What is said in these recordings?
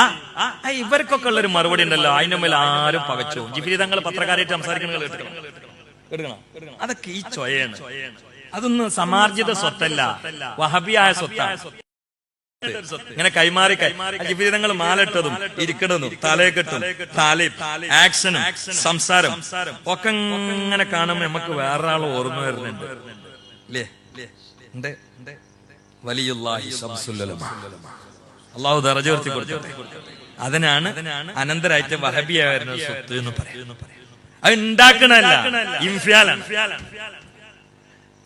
ആ ഇവർക്കൊക്കെ ഉള്ള ഒരു മറുപടി ഉണ്ടല്ലോ. അതിന്റെ മേൽ ആരും പകച്ചു. ജിഫിരി തങ്ങൾ പത്രക്കാരായിട്ട് സംസാരിക്കുന്നത് അതൊക്കെ ഈ ചൊയാണ്. അതൊന്നും സമാർജിത സ്വത്തല്ല. വഹബിയായ സ്വത്താണ് ഇങ്ങനെ കൈമാറി ജീവിതങ്ങൾ മാലട്ടതും ഇരിക്കണതും തലയെക്കെട്ടും താലിം ആക്ഷനും സംസാരം ഒക്കെ ഇങ്ങനെ കാണുമ്പോ നമുക്ക് വേറൊരാൾ ഓർമ്മ വരുന്നുണ്ട്. അല്ലേ വലിയ. അള്ളാഹു ദറജ ഉയർത്തി കൊടുക്കട്ടെ. അതിനാണ് അനന്തരായിട്ട് വഹബിയ വരുന്ന സ്വത്ത് എന്ന് പറയുന്നു അത് ഉണ്ടാക്കണല്ല ഇൻഫിയാലാണ്.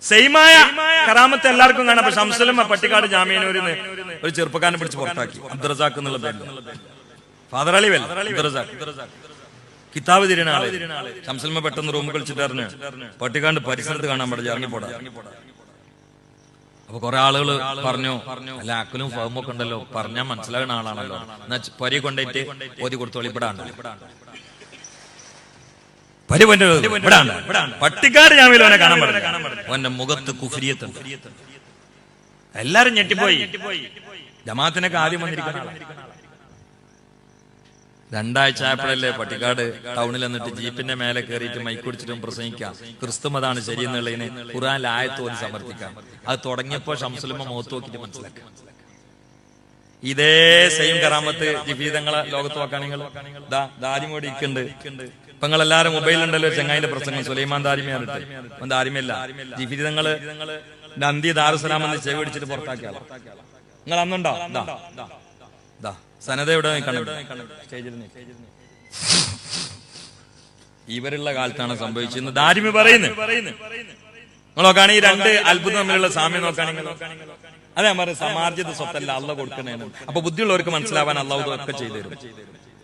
സെയിമായ കറാമത്ത് എല്ലാവർക്കും കാണാം. പക്ഷെ അംസലമ്മ പട്ടിക്കാട് ജാമ്യനൂരിന്ന് ഒരു ചെറുപ്പക്കാരനെ പിടിച്ച് പുറത്താക്കി. അബ്ദുറസാഖ് എന്നുള്ള പേര് ഫാദർ അലി വെൽ അബ്ദുറസാഖ്. കിതാബ് തിരിയണ ആൾ ശംസുലമ പെട്ടെന്ന് റൂം കളിച്ചിട്ട് അറിഞ്ഞ് പട്ടിക്കാണ്ട് പരിസരത്ത് കാണാൻ പാടില്ല. ഇറങ്ങിപ്പോടാ. അപ്പൊ കുറെ ആളുകൾ പറഞ്ഞു അല്ല അക്കലും ഫഹമും ഒക്കെ ഉണ്ടല്ലോ പറഞ്ഞാൽ മനസ്സിലാകുന്ന ആളാണല്ലോ. എന്നാ പരി കൊണ്ടേറ്റ് ഓതി കൊടുത്തോളി ഇവിടാണ്ട് പരി ഇവിടാണ്ട് പട്ടിക്കാട് ഞാൻ കാണാൻ പറഞ്ഞു ഓന്റെ മുഖത്ത് കുഫിരിയത്തുണ്ട് എല്ലാരും ഞെട്ടിപ്പോയി. ജമാത്തിനൊക്കെ ആദ്യം വന്നിരിക്കുന്ന. രണ്ടാഴ്ച ആയപ്പോഴല്ലേ പട്ടിക്കാട് ടൗണിൽ എന്നിട്ട് ജീപ്പിന്റെ മേലെ കയറിയിട്ട് മൈക്കുടിച്ചിട്ടും പ്രസംഗിക്കാം. ക്രിസ്തുമതാണ് ശരിയെന്നുള്ളതിന് ഖുറാൻ ആയത്ത് പോലും സമർത്ഥിക്കാം. അത് തുടങ്ങിയപ്പോ ഷംസുലമ്മ മുഖത്ത് നോക്കിയിട്ട് മനസ്സിലാക്കാം. ഇതേ സെയിം കറാമത്ത് ജീവിതങ്ങളെ ലോകത്ത് നോക്കാണെങ്കിൽ ദാരിമോടി ഇരിക്കുന്നുണ്ട്. ഇപ്പൊ നിങ്ങൾ എല്ലാരും മൊബൈലുണ്ടല്ലോ ചെങ്ങായിന്റെ പ്രസംഗം സുലൈമാൻ ദാരിമയാണ് ദാരിമല്ല ജിഫീതങ്ങൾ നന്ദി ദാറുസലാം എന്ന് ചെവി പിടിച്ചിട്ട് പുറത്താക്കിയ നിങ്ങൾ അന്നുണ്ടോ? സനത എവിടെ ഇവരുള്ള കാലത്താണ് സംഭവിച്ചത് ദാരിമി പറയുന്നു. ഈ രണ്ട് അത്ഭുതം തമ്മിലുള്ള സാമ്യം നോക്കുകയാണെങ്കിൽ അതെ ഞാൻ സമാർജിത സ്വത്തല്ല അള്ള കൊടുക്കണേന്ന് അപ്പൊ ബുദ്ധിയുള്ളവർക്ക് മനസ്സിലാവാൻ അള്ളാഹു ഒക്കെ ചെയ്തു തരും.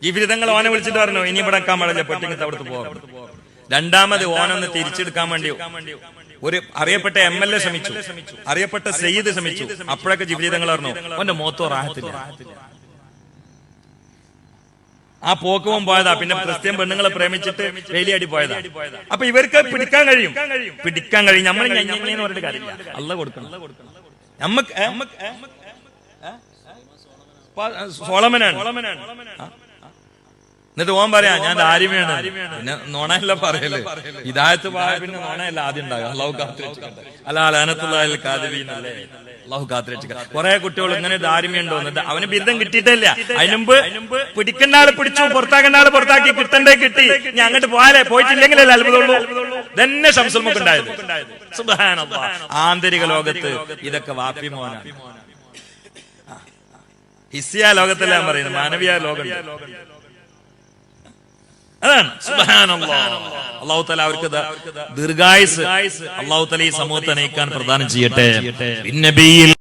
ഈ വിരുദ്ധങ്ങൾ ഓനെ വിളിച്ചിട്ട് പറഞ്ഞു ഇനി ഇവിടെ എക്കാൻ പാടില്ല പെട്ടിങ്ങത്ത് അവിടുത്തെ പോകാം. രണ്ടാമത് ഓനൊന്ന് തിരിച്ചെടുക്കാൻ വേണ്ടി ഒരു അറിയപ്പെട്ട എം എൽ എ ശ്രമിച്ചു. അറിയപ്പെട്ട സെയ്ദ് ശ്രമിച്ചു. അപ്പോഴൊക്കെ ജീവിതങ്ങൾ പറഞ്ഞു ഓന്റെ മോത്തോ റാഹത്തില്ല. ആ പോക്കവും പോയതാ പിന്നെ ക്രിസ്ത്യൻ പെണ്ണുങ്ങളെ പ്രേമിച്ചിട്ട് വേലിയാടി പോയതാ അപ്പൊ ഇവർക്ക് പിടിക്കാൻ കഴിയും പിടിക്കാൻ കഴിയും നമ്മൾ പറഞ്ഞിട്ട് കാര്യമില്ല അല്ല കൊടുക്കണം നമുക്ക് സോളമനാണ് സോളമനാണ്? എന്നിട്ട് ഓൻ പറയാ ഞാൻ ദാരിമയാണ്. പിന്നെ നോണയല്ല പറയൽ. ഇതായത്ത് പോയ പിന്നെ നോണയല്ല ആദ്യം ഉണ്ടാകും അള്ളാഹു കാത്തിരക്ഷിക്കട്ടെ. അല്ല അലാനത്തുള്ള കാതിരീനല്ലേ അള്ളാഹു കാത്തിരക്ഷിക്കട്ടെ കുറെ കുട്ടികൾ ഇങ്ങനെ ദാരിമയുണ്ടോ എന്നിട്ട് അവന് ബിരുദം കിട്ടിയിട്ടില്ല. അതിനുമ്പ് പിടിക്കേണ്ട ആൾ പിടിച്ചു പുറത്താക്കേണ്ട ആൾ പുറത്താക്കി കിട്ടണ്ടേ കിട്ടി. ഞാൻ അങ്ങോട്ട് പോയാലേ പോയിട്ടില്ലെങ്കിലല്ലേ അത്ഭുതമുള്ളൂ? തന്നെ ശംസുൽമുക്ക് ഉണ്ടായത് ആന്തരിക ലോകത്ത് ഇതൊക്കെ വാപ്പി മോനാണ്. ഹിസിയ ലോകത്തല്ല ഞാൻ പറയുന്നത്? മാനവിയ ലോകം അതാണ്. അള്ളാഹു തല അവർക്ക് ദീർഘായുസ്. അള്ളാഹു തല ഈ സമൂഹത്തെ നയിക്കാൻ പ്രദാനം ചെയ്യട്ടെ.